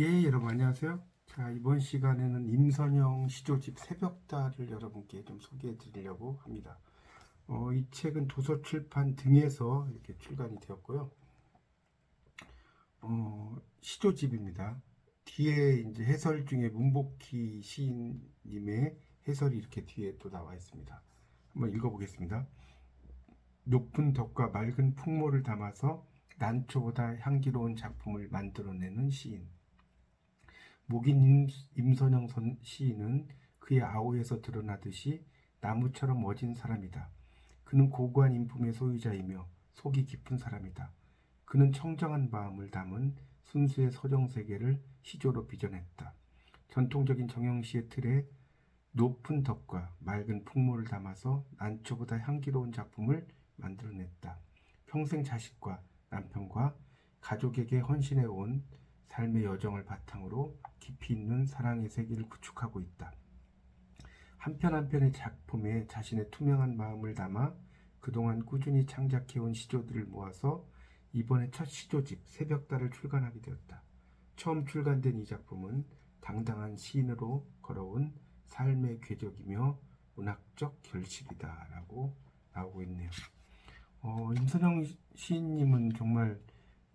예, 여러분 안녕하세요. 자, 이번 시간에는 임선영 시조집 새벽달을 여러분께 좀 소개해 드리려고 합니다. 어, 이 책은 도서출판 등에서 이렇게 출간이 되었고요. 어, 시조집입니다. 뒤에 이제 해설 중에 문복희 시인님의 해설이 이렇게 뒤에 또 나와 있습니다. 한번 읽어보겠습니다. 높은 덕과 맑은 풍모를 담아서 난초보다 향기로운 작품을 만들어내는 시인. 목인 임, 임선영 선, 시인은 그의 아우에서 드러나듯이 나무처럼 멋진 사람이다. 그는 고고한 인품의 소유자이며 속이 깊은 사람이다. 그는 청정한 마음을 담은 순수의 서정 세계를 시조로 빚어냈다. 전통적인 정영시의 틀에 높은 덕과 맑은 풍모를 담아서 난초보다 향기로운 작품을 만들어냈다. 평생 자식과 남편과 가족에게 헌신해 온 삶의 여정을 바탕으로 깊이 있는 사랑의 세계를 구축하고 있다. 한편 한편의 작품에 자신의 투명한 마음을 담아 그동안 꾸준히 창작해온 시조들을 모아서 이번에 첫 시조집 새벽달을 출간하게 되었다. 처음 출간된 이 작품은 당당한 시인으로 걸어온 삶의 궤적이며 문학적 결실이다라고 나오고 있네요. 어, 임선영 시인님은 정말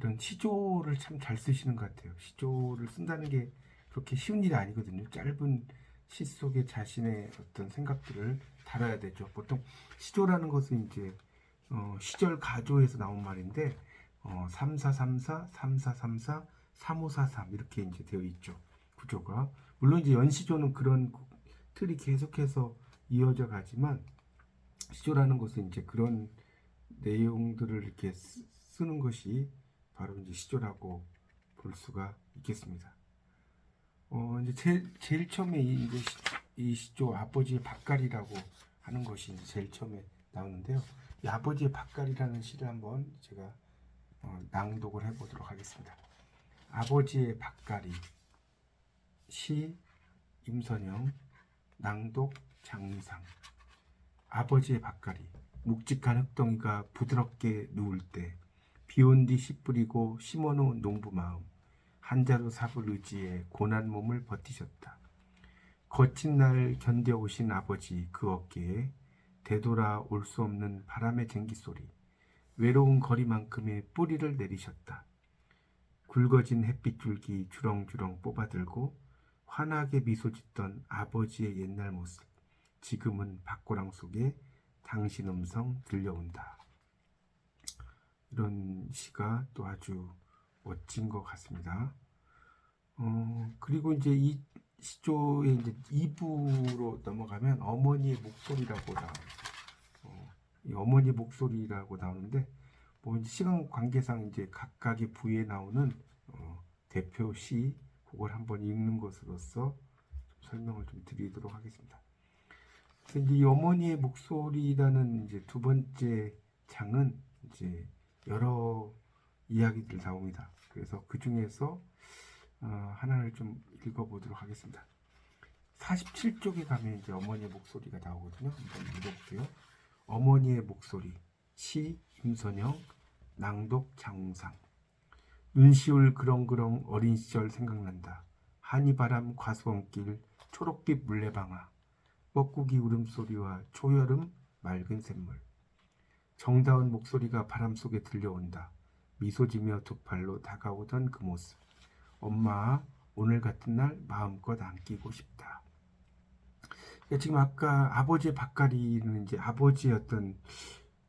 이런 시조를 참 잘 쓰시는 것 같아요. 시조를 쓴다는 게 그렇게 쉬운 일이 아니거든요. 짧은 시 속에 자신의 어떤 생각들을 달아야 되죠. 보통 시조라는 것은 이제 어, 시절 가조에서 나온 말인데 어, 3434, 3434, 3543 이렇게 이제 되어 있죠. 구조가. 물론 이제 연시조는 그런 틀이 계속해서 이어져 가지만 시조라는 것은 이제 그런 내용들을 이렇게 쓰, 쓰는 것이 바로 이제 시조라고 볼 수가 있겠습니다. 어, 이제 제일, 제일 처음에 이, 이제 시, 이 시조 아버지의 밭갈이라고 하는 것이 이제 제일 처음에 나오는데요. 이 아버지의 밭갈이라는 시를 한번 제가 어, 낭독을 해보도록 하겠습니다. 아버지의 밭갈이 시 임선영 낭독 장미상 아버지의 밭갈이 묵직한 흙덩이가 부드럽게 누울 때 비온 뒤 씨 뿌리고 심어놓은 농부 마음 한자루 삽을 의지해 고난 몸을 버티셨다. 거친 날 견뎌오신 아버지 그 어깨에 되돌아 올 수 없는 바람의 쟁기 소리 외로운 거리만큼의 뿌리를 내리셨다. 굵어진 햇빛 줄기 주렁주렁 뽑아들고 환하게 미소 짓던 아버지의 옛날 모습 지금은 밭고랑 속에 당신 음성 들려온다. 이런 시가 또 아주 멋진 것 같습니다. 어, 그리고 이제 이 시조의 이제 2부로 넘어가면 어머니의 목소리라고 나와요. 어, 이 어머니 목소리라고 나오는데 뭐 이제 시간 관계상 이제 각각의 부에 나오는 어, 대표 시 그걸 한번 읽는 것으로서 좀 설명을 좀 드리도록 하겠습니다. 근데 이 어머니의 목소리라는 이제 두 번째 장은 이제 여러 이야기들 나옵니다. 그래서 그 중에서 어, 하나를 좀 읽어보도록 하겠습니다. 47쪽에 가면 이제 어머니의 목소리가 나오거든요. 한번 읽어볼게요. 어머니의 목소리 시 임선영 낭독 장웅상 눈시울 그렁그렁 어린 시절 생각난다. 한이바람 과수원길 초록빛 물레방아 뻐꾸기 울음소리와 초여름 맑은 샘물 정다운 목소리가 바람 속에 들려온다. 미소 지며 두 팔로 다가오던 그 모습. 엄마, 오늘 같은 날 마음껏 안기고 싶다. 그러니까 지금 아까 아버지의 밭갈이는 이제 아버지의 어떤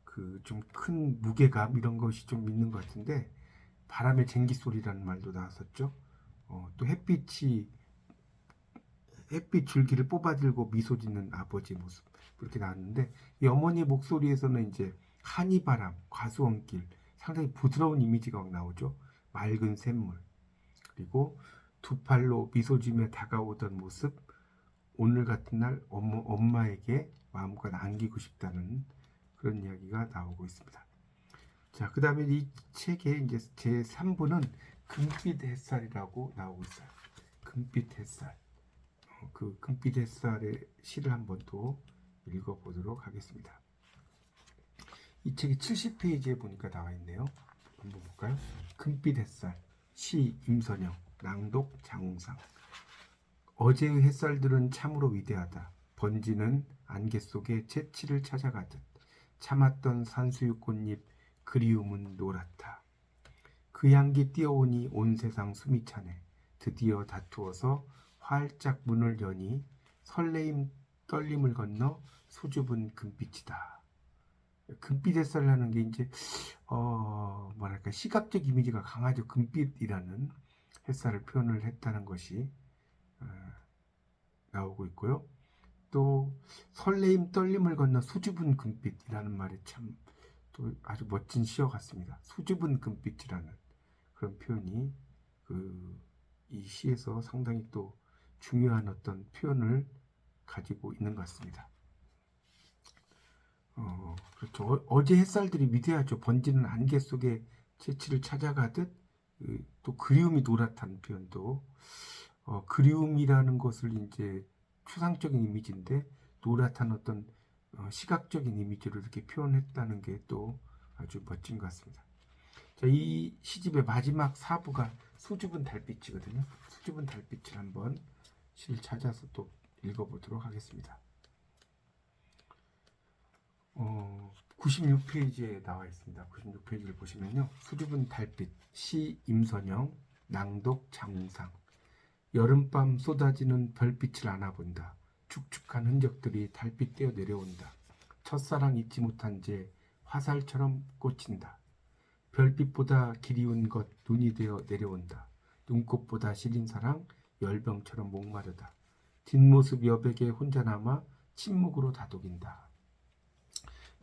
그 좀 큰 무게감 이런 것이 좀 있는 것 같은데 바람의 쟁기 소리라는 말도 나왔었죠. 어, 또 햇빛이 햇빛 줄기를 뽑아들고 미소 짓는 아버지 모습 그렇게 나왔는데 이 어머니 목소리에서는 이제 한이바람, 과수원길 상당히 부드러운 이미지가 나오죠. 맑은 샘물 그리고 두 팔로 미소 지며 다가오던 모습 오늘 같은 날 엄마, 엄마에게 마음껏 안기고 싶다는 그런 이야기가 나오고 있습니다. 자, 그 다음에 이 책의 이제 제 3부는 금빛 햇살이라고 나오고 있어요. 금빛 햇살. 어, 그 금빛 햇살의 시를 한번 또 읽어보도록 하겠습니다. 이 책이 70페이지에 보니까 나와 있네요. 한번 볼까요? 금빛 햇살, 시 임선영, 낭독 장웅상 어제의 햇살들은 참으로 위대하다. 번지는 안개 속에 채취를 찾아가듯 참았던 산수유 꽃잎 그리움은 노랗다. 그 향기 뛰어오니 온 세상 숨이 차네. 드디어 다투어서 활짝 문을 여니 설레임 떨림을 건너 수줍은 금빛이다. 금빛 햇살이라는 게 이제 어 뭐랄까 시각적 이미지가 강하죠. 금빛이라는 햇살을 표현을 했다는 것이 어, 나오고 있고요. 또 설레임 떨림을 건너 수줍은 금빛이라는 말이 참 또 아주 멋진 시어 같습니다. 수줍은 금빛이라는 그런 표현이 그 이 시에서 상당히 또 중요한 어떤 표현을 가지고 있는 것 같습니다. 어, 그렇죠. 어, 어제 햇살들이 위대하죠. 번지는 안개 속에 채취를 찾아가듯 그, 또 그리움이 노랗다는 표현도 어, 그리움이라는 것을 이제 추상적인 이미지인데 노랗다는 어떤 어, 시각적인 이미지로 이렇게 표현했다는 게 또 아주 멋진 것 같습니다. 자, 이 시집의 마지막 사부가 수줍은 달빛이거든요. 수줍은 달빛을 한번 시를 찾아서 또 읽어보도록 하겠습니다. 어, 96페이지에 나와 있습니다. 96페이지를 보시면요. 수줍은 달빛, 시 임선영, 낭독 장웅상. 여름밤 쏟아지는 별빛을 안아본다. 축축한 흔적들이 달빛 떼어 내려온다. 첫사랑 잊지 못한 죄 화살처럼 꽂힌다. 별빛보다 기리운 것 눈이 되어 내려온다. 눈꽃보다 시린 사랑 열병처럼 목마르다. 뒷모습 여백에 혼자 남아 침묵으로 다독인다.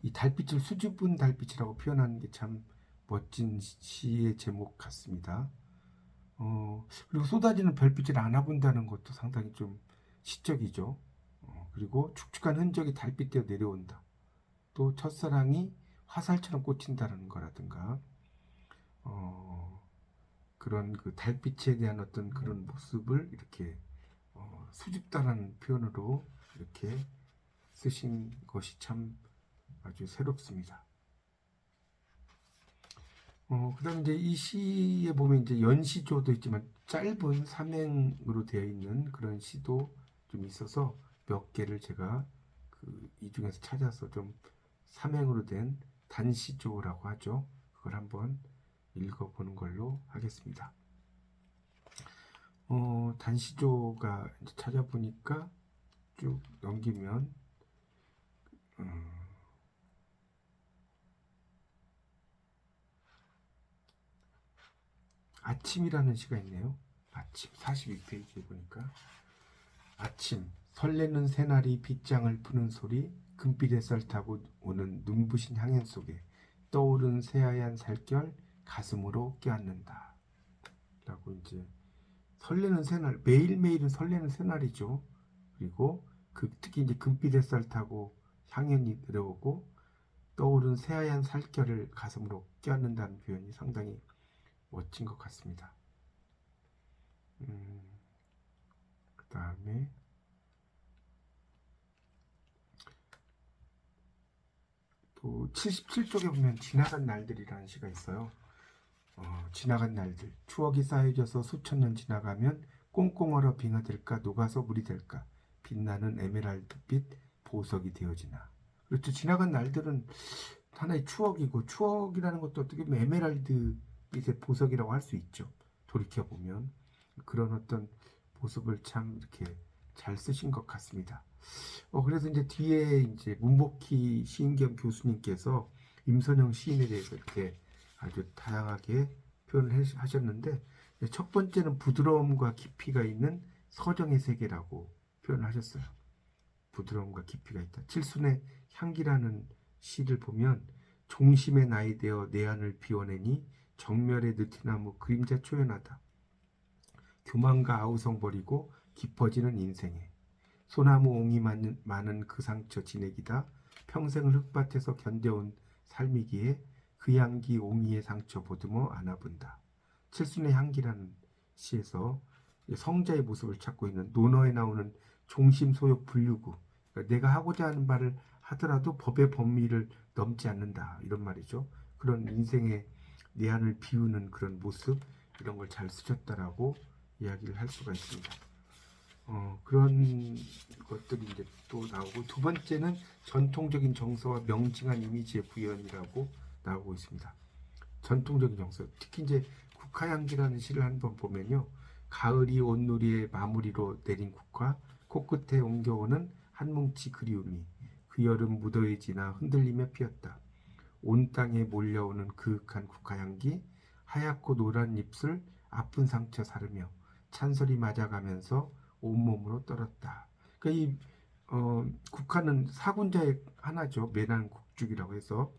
이 달빛을 수줍은 달빛이라고 표현하는 게 참 멋진 시의 제목 같습니다. 어, 그리고 쏟아지는 별빛을 안아본다는 것도 상당히 좀 시적이죠. 어, 그리고 축축한 흔적이 달빛되어 내려온다. 또 첫사랑이 화살처럼 꽂힌다는 거라든가, 어, 그런 그 달빛에 대한 어떤 그런 모습을 이렇게 어, 수줍다라는 표현으로 이렇게 쓰신 것이 참 아주 새롭습니다. 어, 그 다음에 이제 이 시에 보면 이제 연시조도 있지만 짧은 삼행으로 되어 있는 그런 시도 좀 있어서 몇 개를 제가 그 이 중에서 찾아서 좀 삼행으로 된 단시조라고 하죠. 그걸 한번 읽어보는 걸로 하겠습니다. 어, 단시조가 찾아보니까 쭉 넘기면 음, 아침이라는 시가 있네요. 아침 42페이지에 보니까 아침 설레는 새날이 빗장을 푸는 소리 금빛 햇살 타고 오는 눈부신 향연 속에 떠오른 새하얀 살결 가슴으로 껴안는다. 라고 이제 설레는 새날 매일매일은 설레는 새날이죠. 그리고 그 특히 이제 금빛 햇살 타고 향연이 들어오고 떠오른 새하얀 살결을 가슴으로 껴안는다는 표현이 상당히 멋진 것 같습니다. 음, 그 다음에 또 77쪽에 보면 지나간 날들이라는 시가 있어요. 어, 지나간 날들 추억이 쌓여져서 수천 년 지나가면 꽁꽁 얼어 빙하 될까 녹아서 물이 될까 빛나는 에메랄드빛 보석이 되어지나 그렇죠 지나간 날들은 하나의 추억이고 추억이라는 것도 어떻게 에메랄드 빛의 보석이라고 할 수 있죠 돌이켜 보면 그런 어떤 모습을 참 이렇게 잘 쓰신 것 같습니다. 어, 그래서 이제 뒤에 이제 문복희 시인 겸 교수님께서 임선영 시인에 대해서 이렇게 아주 다양하게 표현을 해- 하셨는데 첫 번째는 부드러움과 깊이가 있는 서정의 세계라고 표현하셨어요. 부드러움과 깊이가 있다. 칠순의 향기라는 시를 보면 종심의 나이 되어 내 안을 비워내니 정멸의 느티나무 그림자 초연하다. 교만과 아우성 버리고 깊어지는 인생에 소나무 옹이 많은, 많은 그 상처 지내기다 평생을 흙밭에서 견뎌온 삶이기에 그 향기 옹이의 상처 보듬어 안아본다. 칠순의 향기라는 시에서 성자의 모습을 찾고 있는 논어에 나오는 종심 소욕 불유구 그러니까 내가 하고자 하는 바를 하더라도 법의 범위를 넘지 않는다 이런 말이죠. 그런 인생의 내안을 비우는 그런 모습 이런 걸 잘 쓰셨다라고 이야기를 할 수가 있습니다. 어, 그런 것들이 이제 또 나오고 두 번째는 전통적인 정서와 명징한 이미지의 구현이라고 나오고 있습니다. 전통적인 정서, 특히 이제 국화향기라는 시를 한번 보면요, 가을이 온누리의 마무리로 내린 국화, 코끝에 옮겨오는 한 뭉치 그리움이 그 여름 무더위 지나 흔들리며 피었다. 온 땅에 몰려오는 그윽한 국화향기, 하얗고 노란 잎술, 아픈 상처 사르며 찬설이 맞아가면서 온몸으로 떨었다. 그러니까 이 어, 국화는 사군자의 하나죠. 매난 국죽이라고 해서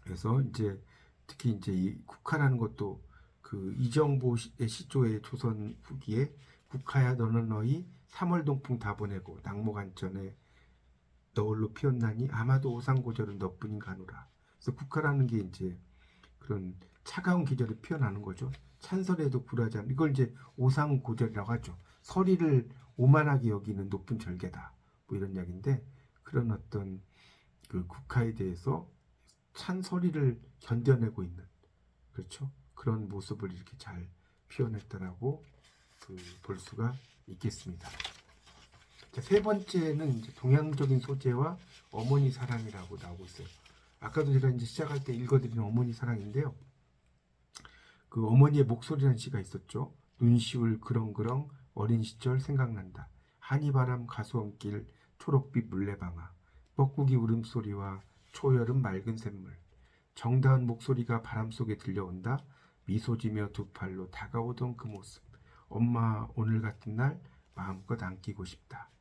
그래서 이제 특히 이제 이 국화라는 것도 그 이정보의 시조의 조선 후기에 국화야 너는 너희 삼월 동풍 다 보내고 낙목안전에 너울로 피었나니 아마도 오상고절은 너뿐인 가누라. 그래서 국화라는 게 이제 그런 차가운 계절에 피어나는 거죠. 찬설에도 굴하지 않는 이걸 이제 오상고절이라고 하죠. 서리를 오만하게 여기는 높은 절개다. 뭐 이런 이야기인데 그런 어떤 그 국화에 대해서 찬서리를 견뎌내고 있는 그렇죠. 그런 모습을 이렇게 잘 표현했다라고 그 볼 수가 있겠습니다. 자, 세 번째는 이제 동양적인 소재와 어머니 사랑이라고 나오고 있어요. 아까도 제가 이제 시작할 때 읽어드린 어머니 사랑인데요. 그 어머니의 목소리라는 시가 있었죠. 눈시울 그렁그렁 어린 시절 생각난다. 한이바람 가수원길 초록빛 물레방아 뻐꾸기 울음소리와 초여름 맑은 샘물 정다은 목소리가 바람 속에 들려온다. 미소 지며 두 팔로 다가오던 그 모습. 엄마 오늘 같은 날 마음껏 안기고 싶다.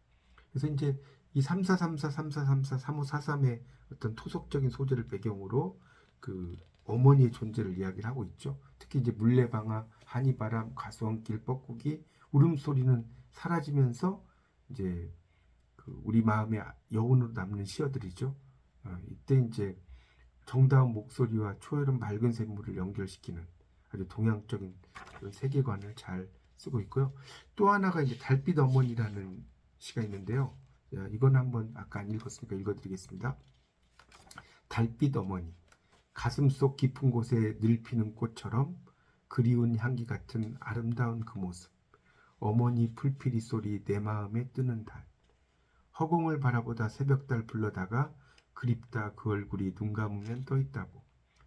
그래서 이제 이 3434, 3434, 3543의 어떤 토속적인 소재를 배경으로 그 어머니의 존재를 이야기를 하고 있죠. 특히 이제 물레방아, 한이바람, 가수원길, 뻐꾸기, 울음소리는 사라지면서 이제 그 우리 마음의 여운으로 남는 시어들이죠. 어, 이때 이제 정다운 목소리와 초여름 맑은 샘물을 연결시키는 아주 동양적인 세계관을 잘 쓰고 있고요. 또 하나가 이제 달빛 어머니라는 시가 있는데요. 자, 이건 한번 아까 안 읽었으니까 읽어드리겠습니다. 달빛 어머니 가슴 속 깊은 곳에 늘 피는 꽃처럼 그리운 향기 같은 아름다운 그 모습 어머니 풀피리 소리 내 마음에 뜨는 달 허공을 바라보다 새벽달 불러다가 그립다 그 얼굴이 눈 감으면 떠 있다고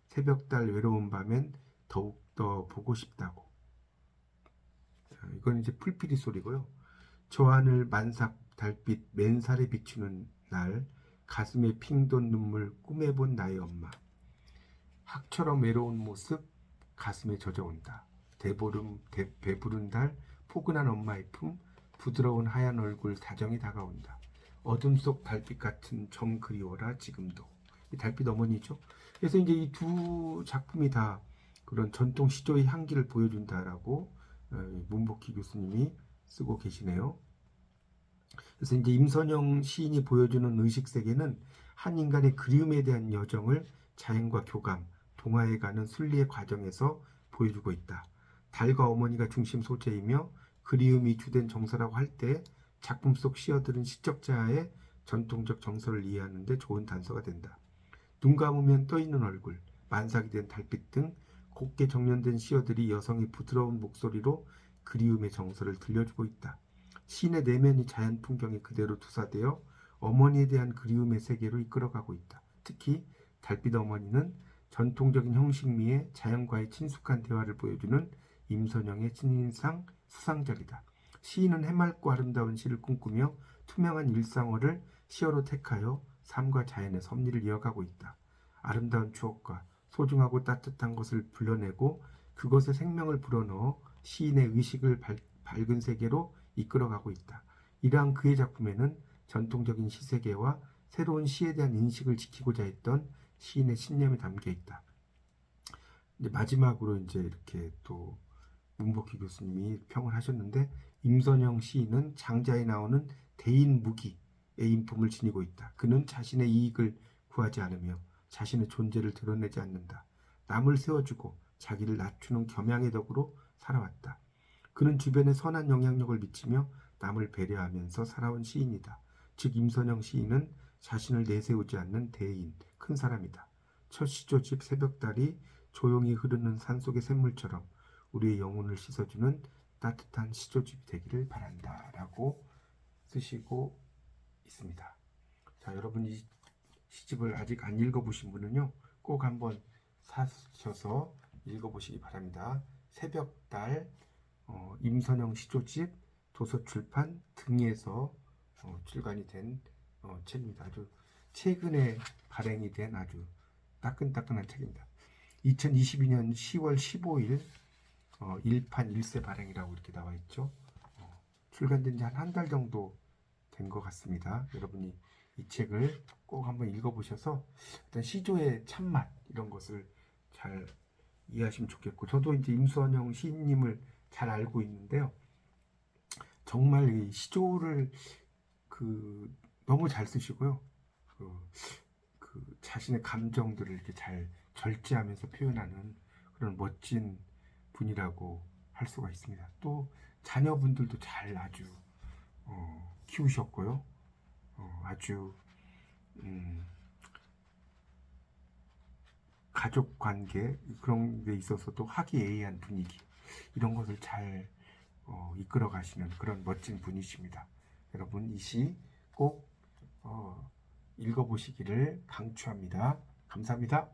새벽달 외로운 밤엔 더욱더 보고 싶다고 자, 이건 이제 풀피리 소리고요 저 하늘 만삭 달빛 맨살에 비추는 날 가슴에 핑돈 눈물 꿈에 본 나의 엄마. 학처럼 외로운 모습 가슴에 젖어온다. 대보름 대, 배부른 달 포근한 엄마의 품 부드러운 하얀 얼굴 다정이 다가온다. 어둠 속 달빛 같은 정 그리워라 지금도. 이 달빛 어머니죠? 그래서 이제 이 두 작품이 다 그런 전통 시조의 향기를 보여준다라고 어, 문복희 교수님이 쓰고 계시네요. 그래서 이제 임선영 시인이 보여주는 의식 세계는 한 인간의 그리움에 대한 여정을 자연과 교감, 동화에 가는 순리의 과정에서 보여주고 있다. 달과 어머니가 중심 소재이며 그리움이 주된 정서라고 할 때 작품 속 시어들은 시적자의 전통적 정서를 이해하는데 좋은 단서가 된다. 눈 감으면 떠 있는 얼굴, 만삭이 된 달빛 등 곱게 정련된 시어들이 여성의 부드러운 목소리로 그리움의 정서를 들려주고 있다. 시인의 내면이 자연 풍경에 그대로 투사되어 어머니에 대한 그리움의 세계로 이끌어가고 있다. 특히 달빛 어머니는 전통적인 형식미의 자연과의 친숙한 대화를 보여주는 임선영의 친인상 수상작이다. 시인은 해맑고 아름다운 시를 꿈꾸며 투명한 일상어를 시어로 택하여 삶과 자연의 섭리를 이어가고 있다. 아름다운 추억과 소중하고 따뜻한 것을 불러내고 그것에 생명을 불어넣어 시인의 의식을 밝, 밝은 세계로 이끌어가고 있다. 이러한 그의 작품에는 전통적인 시세계와 새로운 시에 대한 인식을 지키고자 했던 시인의 신념이 담겨 있다. 이제 마지막으로 이제 이렇게 또 문복희 교수님이 평을 하셨는데 임선영 시인은 장자에 나오는 대인 무기의 인품을 지니고 있다. 그는 자신의 이익을 구하지 않으며 자신의 존재를 드러내지 않는다. 남을 세워주고 자기를 낮추는 겸양의 덕으로 살아왔다. 그는 주변에 선한 영향력을 미치며 남을 배려하면서 살아온 시인이다. 즉 임선영 시인은 자신을 내세우지 않는 대인, 큰 사람이다. 첫 시조집 새벽달이 조용히 흐르는 산속의 샘물처럼 우리의 영혼을 씻어주는 따뜻한 시조집이 되기를 바란다 라고 쓰시고 있습니다. 자, 여러분 이 시집을 아직 안 읽어보신 분은요, 꼭 한번 사셔서 읽어보시기 바랍니다. 새벽달 어, 임선영 시조집 도서출판 등에서 어, 출간이 된 어, 책입니다. 아주 최근에 발행이 된 아주 따끈따끈한 책입니다. 2022년 10월 15일 어, 1판 1세 발행이라고 이렇게 나와 있죠. 어, 출간된 지 한 한 달 정도 된 것 같습니다. 여러분이 이 책을 꼭 한번 읽어보셔서 일단 시조의 참맛 이런 것을 잘 이해하시면 좋겠고 저도 이제 임수원영 시인님을 잘 알고 있는데요. 정말 이 시조를 그 너무 잘 쓰시고요. 그, 그 자신의 감정들을 이렇게 잘 절제하면서 표현하는 그런 멋진 분이라고 할 수가 있습니다. 또 자녀분들도 잘 아주 어, 키우셨고요. 어, 아주 음, 가족 관계 그런 데 있어서도 화기애애한 분위기 이런 것을 잘 어, 이끌어 가시는 그런 멋진 분이십니다. 여러분 이 시꼭 어, 읽어보시기를 강추합니다. 감사합니다.